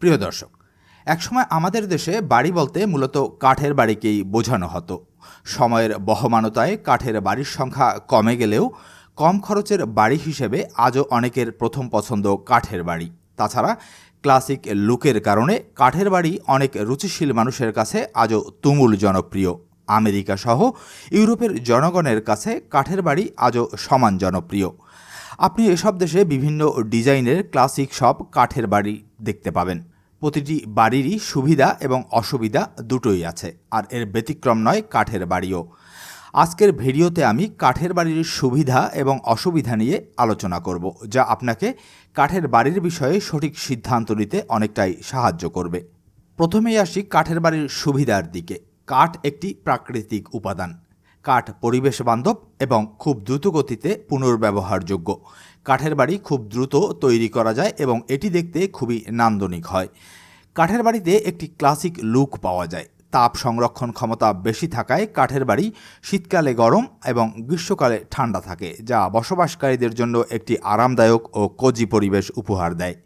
প্রিয় দর্শক, একসময় আমাদের দেশে বাড়ি বলতে মূলত কাঠের বাড়িকেই বোঝানো হতো। সময়ের বহমানতায় কাঠের বাড়ির সংখ্যা কমে গেলেও কম খরচের বাড়ি হিসেবে আজও অনেকের প্রথম পছন্দ কাঠের বাড়ি। তাছাড়া ক্লাসিক লুকের কারণে কাঠের বাড়ি অনেক রুচিশীল মানুষের কাছে আজও তুমুল জনপ্রিয়। আমেরিকা সহ ইউরোপের জনগণের কাছে কাঠের বাড়ি আজও সমান জনপ্রিয়। আপনি এসব দেশে বিভিন্ন ডিজাইনের ক্লাসিক সব কাঠের বাড়ি দেখতে পাবেন। প্রতিটি বাড়িরই সুবিধা এবং অসুবিধা দুটোই আছে, আর এর ব্যতিক্রম নয় কাঠের বাড়িও। আজকের ভিডিওতে আমি কাঠের বাড়ির সুবিধা এবং অসুবিধা নিয়ে আলোচনা করব, যা আপনাকে কাঠের বাড়ির বিষয়ে সঠিক সিদ্ধান্ত নিতে অনেকটাই সাহায্য করবে। প্রথমেই আসি কাঠের বাড়ির সুবিধার দিকে। কাঠ একটি প্রাকৃতিক উপাদান। কাঠ পরিবেশ বান্ধব এবং খুব দ্রুত গতিতে পুনর্ব্যবহারযোগ্য। কাঠের বাড়ি খুব দ্রুত তৈরি করা যায় এবং এটি দেখতে খুবই নান্দনিক হয়। কাঠের বাড়িতে একটি ক্লাসিক লুক পাওয়া যায়। তাপ সংরক্ষণ ক্ষমতা বেশি থাকায় কাঠের বাড়ি শীতকালে গরম এবং গ্রীষ্মকালে ঠান্ডা থাকে, যা বসবাসকারীদের জন্য একটি আরামদায়ক ও কোজি পরিবেশ উপহার দেয়।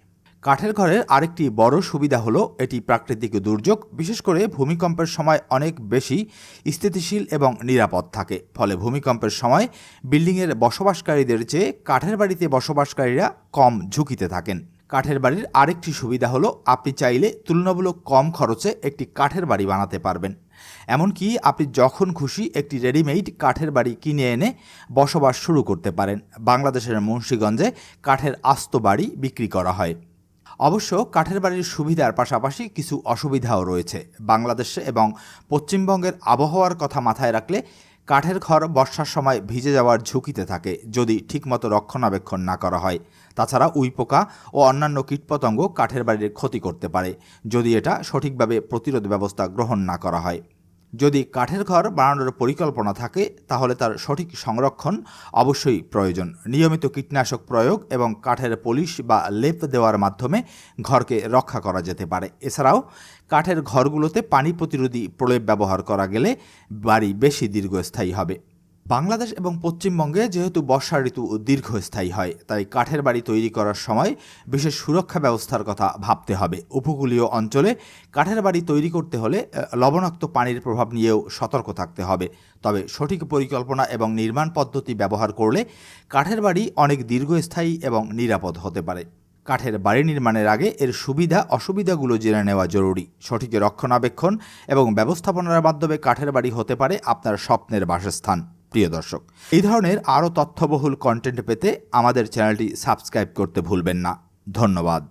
কাঠের ঘরের আরেকটি বড় সুবিধা হলো এটি প্রাকৃতিক দুর্যোগ, বিশেষ করে ভূমিকম্পের সময় অনেক বেশি স্থিতিশীল এবং নিরাপদ থাকে। ফলে ভূমিকম্পের সময় বিল্ডিংয়ের বসবাসকারীদের চেয়ে কাঠের বাড়িতে বসবাসকারীরা কম ঝুঁকিতে থাকেন। কাঠের বাড়ির আরেকটি সুবিধা হলো, আপনি চাইলে তুলনামূলক কম খরচে একটি কাঠের বাড়ি বানাতে পারবেন। এমনকি আপনি যখন খুশি একটি রেডিমেড কাঠের বাড়ি কিনে এনে বসবাস শুরু করতে পারেন। বাংলাদেশের মুন্সীগঞ্জে কাঠের আস্ত বাড়ি বিক্রি করা হয়। অবশ্য কাঠের বাড়ির সুবিধার পাশাপাশি কিছু অসুবিধাও রয়েছে। বাংলাদেশে এবং পশ্চিমবঙ্গের আবহাওয়ার কথা মাথায় রাখলে কাঠের ঘর বর্ষার সময় ভিজে যাওয়ার ঝুঁকিতে থাকে, যদি ঠিকমতো রক্ষণাবেক্ষণ না করা হয়। তাছাড়া উইপোকা ও অন্যান্য কীটপতঙ্গ কাঠের বাড়ির ক্ষতি করতে পারে, যদি এটা সঠিকভাবে প্রতিরোধ ব্যবস্থা গ্রহণ না করা হয়। যদি কাঠের ঘর বানানোর পরিকল্পনা থাকে, তাহলে তার সঠিক সংরক্ষণ অবশ্যই প্রয়োজন। নিয়মিত কীটনাশক প্রয়োগ এবং কাঠের পলিশ বা লেপ দেওয়ার মাধ্যমে ঘরকে রক্ষা করা যেতে পারে। এছাড়াও, কাঠের ঘরগুলোতে পানি প্রতিরোধী প্রলেপ ব্যবহার করা গেলে বাড়ি বেশি দীর্ঘস্থায়ী হবে। বাংলাদেশ এবং পশ্চিমবঙ্গে যেহেতু বর্ষা ঋতু দীর্ঘস্থায়ী হয়, তাই কাঠের বাড়ি তৈরি করার সময় বিশেষ সুরক্ষা ব্যবস্থার কথা ভাবতে হবে। উপকূলীয় অঞ্চলে কাঠের বাড়ি তৈরি করতে হলে লবণাক্ত পানির প্রভাব নিয়েও সতর্ক থাকতে হবে। তবে সঠিক পরিকল্পনা এবং নির্মাণ পদ্ধতি ব্যবহার করলে কাঠের বাড়ি অনেক দীর্ঘস্থায়ী এবং নিরাপদ হতে পারে। কাঠের বাড়ি নির্মাণের আগে এর সুবিধা অসুবিধাগুলো জেনে নেওয়া জরুরি। সঠিক রক্ষণাবেক্ষণ এবং ব্যবস্থাপনার মাধ্যমে কাঠের বাড়ি হতে পারে আপনার স্বপ্নের বাসস্থান। প্রিয় দর্শক, এই ধরনের আরও তথ্যবহুল কন্টেন্ট পেতে আমাদের চ্যানেলটি সাবস্ক্রাইব করতে ভুলবেন না। ধন্যবাদ।